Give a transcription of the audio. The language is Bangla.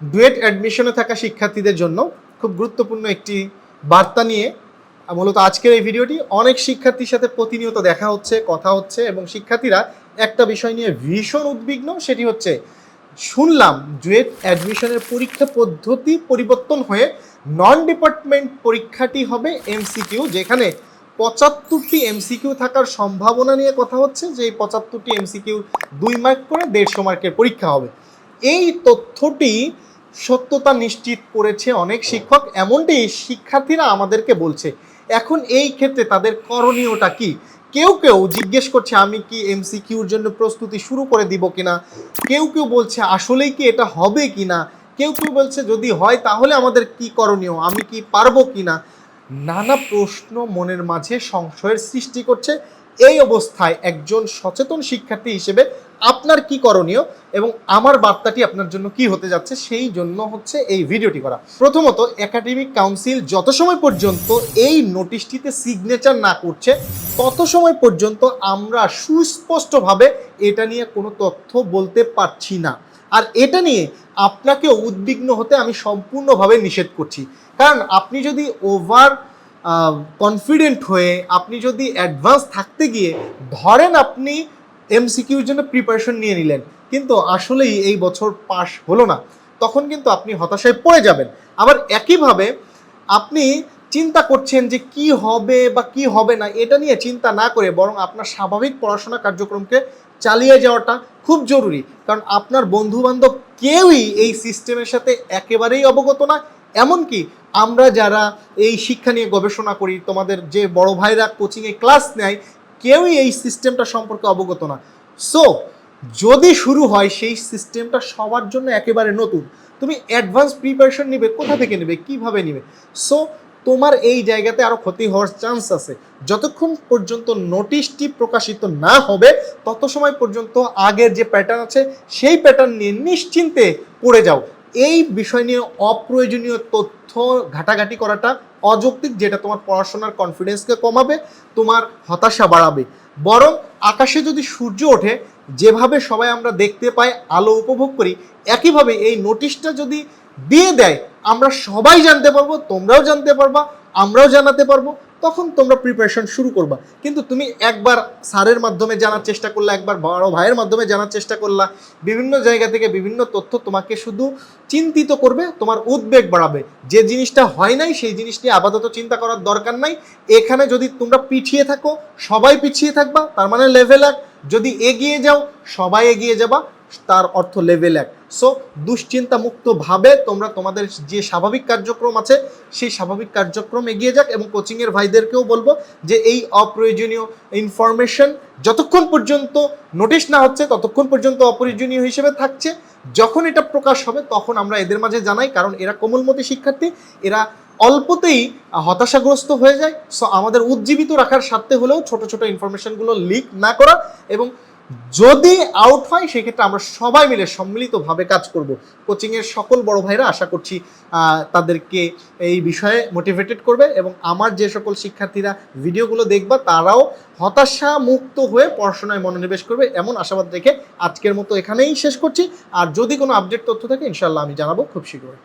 ডুয়েট অ্যাডমিশনে থাকা শিক্ষার্থীদের জন্য খুব গুরুত্বপূর্ণ একটি বার্তা নিয়ে মূলত আজকের এই ভিডিওটি। অনেক শিক্ষার্থীর সাথে প্রতিনিয়ত দেখা হচ্ছে, কথা হচ্ছে এবং শিক্ষার্থীরা একটা বিষয় নিয়ে ভীষণ উদ্বিগ্ন, সেটি হচ্ছে শুনলাম ডুয়েট অ্যাডমিশনের পরীক্ষা পদ্ধতি পরিবর্তন হয়ে নন ডিপার্টমেন্ট পরীক্ষাটি হবে এমসিকিউ, যেখানে পঁচাত্তরটি এমসিকিউ থাকার সম্ভাবনা নিয়ে কথা হচ্ছে। যে এই পঁচাত্তরটি এমসিকিউ দুই মার্ক করে দেড়শো মার্কের পরীক্ষা হবে। এই তথ্যটি সত্যতা নিশ্চিত করেছে অনেক শিক্ষক, এমনটি শিক্ষার্থীরা আমাদেরকে বলছে। এখন এই ক্ষেত্রে তাদের করণীয়টা কি? কেউ কেউ জিজ্ঞেস করছে, আমি কি এমসিকিউর জন্য প্রস্তুতি শুরু করে দিব কিনা? কেউ কেউ বলছে, আসলেই কি এটা হবে কিনা? কেউ কেউ বলছে, যদি হয় তাহলে আমাদের কি করণীয়? আমি কি পারব কিনা? নানা প্রশ্ন মনের মাঝে সংশয়ের সৃষ্টি করছে। এই অবস্থায় একজন সচেতন শিক্ষার্থী হিসেবে আপনার কি করণীয় এবং আমার বার্তাটি আপনার জন্য কি হতে যাচ্ছে সেই জন্য হচ্ছে এই ভিডিওটি করা। প্রথমত একাডেমিক কাউন্সিল যত সময় পর্যন্ত এই নোটিশটিতে সিগনেচার না করছে, তত সময় পর্যন্ত আমরা সুস্পষ্টভাবে এটা নিয়ে কোনো তথ্য বলতে পারছি না। আর এটা নিয়ে আপনাকে উদ্বিগ্ন হতে আমি সম্পূর্ণভাবে নিষেধ করছি। কারণ আপনি যদি ওভার কনফিডেন্ট হয়ে আপনি যদি অ্যাডভান্স থাকতে গিয়ে ধরেন আপনি এমসিকিউর জন্য প্রিপারেশন নিয়ে নিলেন, কিন্তু আসলেই এই বছর পাশ হলো না, তখন কিন্তু আপনি হতাশায় পড়ে যাবেন। আবার একইভাবে আপনি চিন্তা করছেন যে কি হবে বা কি হবে না, এটা নিয়ে চিন্তা না করে বরং আপনার স্বাভাবিক পড়াশোনা কার্যক্রমকে চালিয়ে যাওয়াটা খুব জরুরি। কারণ আপনার বন্ধু বান্ধব কেউই এই সিস্টেমের সাথে একেবারেই অবগত না, এমনকি আমরা যারা এই শিক্ষা নিয়ে গবেষণা করি, তোমাদের যে বড় ভাইরা কোচিংয়ে ক্লাস নেয়, কেউই এই সিস্টেমটা সম্পর্কে অবগত না। সো যদি শুরু হয়, সেই সিস্টেমটা সবার জন্য একেবারে নতুন। তুমি অ্যাডভান্স প্রিপারেশন নিবে, কোথা থেকে নেবে, কীভাবে নেবে? সো তোমার এই জায়গাতে আরও ক্ষতি হওয়ার চান্স আছে। যতক্ষণ পর্যন্ত নোটিশটি প্রকাশিত না হবে, তত সময় পর্যন্ত আগের যে প্যাটার্ন আছে, সেই প্যাটার্ন নিয়ে নিশ্চিন্তে পড়ে যাও। এই বিষয় নিয়ে অপ্রয়োজনীয় তথ্য ঘাটাঘাটি করাটা অযৌক্তিক, যেটা তোমার পড়াশোনার কনফিডেন্সকে কমাবে, তোমার হতাশা বাড়াবে। বরং আকাশে যদি সূর্য ওঠে, যেভাবে সবাই আমরা দেখতে পাই, আলো উপভোগ করি, একইভাবে এই নোটিশটা যদি দিয়ে দেয়, আমরা সবাই জানতে পারব, তোমরাও জানতে পারবা, আমরাও জানাতে পারব। তখন তোমরা প্রিপারেশন শুরু করবা। কিন্তু তুমি একবার স্যারের মাধ্যমে জানার চেষ্টা করলা, একবার বড় ভাইয়ের মাধ্যমে জানার চেষ্টা করলা। বিভিন্ন জায়গা থেকে বিভিন্ন তথ্য তোমাকে শুধু চিন্তিত করবে, তোমার উদ্বেগ বাড়াবে। যে জিনিসটা হয় নাই, সেই জিনিস নিয়ে আপাতত চিন্তা করার দরকার নাই। এখানে যদি তোমরা পিছিয়ে থাকো, সবাই পিছিয়ে থাকবা, তার মানে লেভেল এক। যদি এগিয়ে যাও, সবাই এগিয়ে যাবা, তার অর্থ লেভেল এক। সো দুশ্চিন্তা মুক্তভাবে তোমরা তোমাদের যে স্বাভাবিক কার্যক্রম আছে, সেই স্বাভাবিক কার্যক্রম এগিয়ে যাক এবং কোচিংয়ের ভাইদেরকেও বলব যে এই অপ্রয়োজনীয় ইনফরমেশন যতক্ষণ পর্যন্ত নোটিশ না হচ্ছে, ততক্ষণ পর্যন্ত অপ্রয়োজনীয় হিসেবে থাকছে। যখন এটা প্রকাশ হবে, তখন আমরা এদের মাঝে জানাই, কারণ এরা কোমলমতি শিক্ষার্থী, এরা অল্পতেই হতাশাগ্রস্ত হয়ে যায়। সো আমাদের উজ্জীবিত রাখার স্বার্থে হলেও ছোট ছোট ইনফরমেশনগুলো লিক না করা এবং যদি আউট হয়, সেক্ষেত্রে আমরা সবাই মিলে সম্মিলিতভাবে কাজ করব। কোচিংয়ের সকল বড় ভাইরা আশা করছি তাদেরকে এই বিষয়ে মোটিভেটেড করবে এবং আমার যে সকল শিক্ষার্থীরা ভিডিওগুলো দেখবা, তারাও হতাশা মুক্ত হয়ে পড়াশোনায় মনোনিবেশ করবে এমন আশাবাদ রেখে আজকের মতো এখানেই শেষ করছি। আর যদি কোনো আপডেট তথ্য থাকে ইনশাল্লাহ আমি জানাব খুব শীঘ্রই।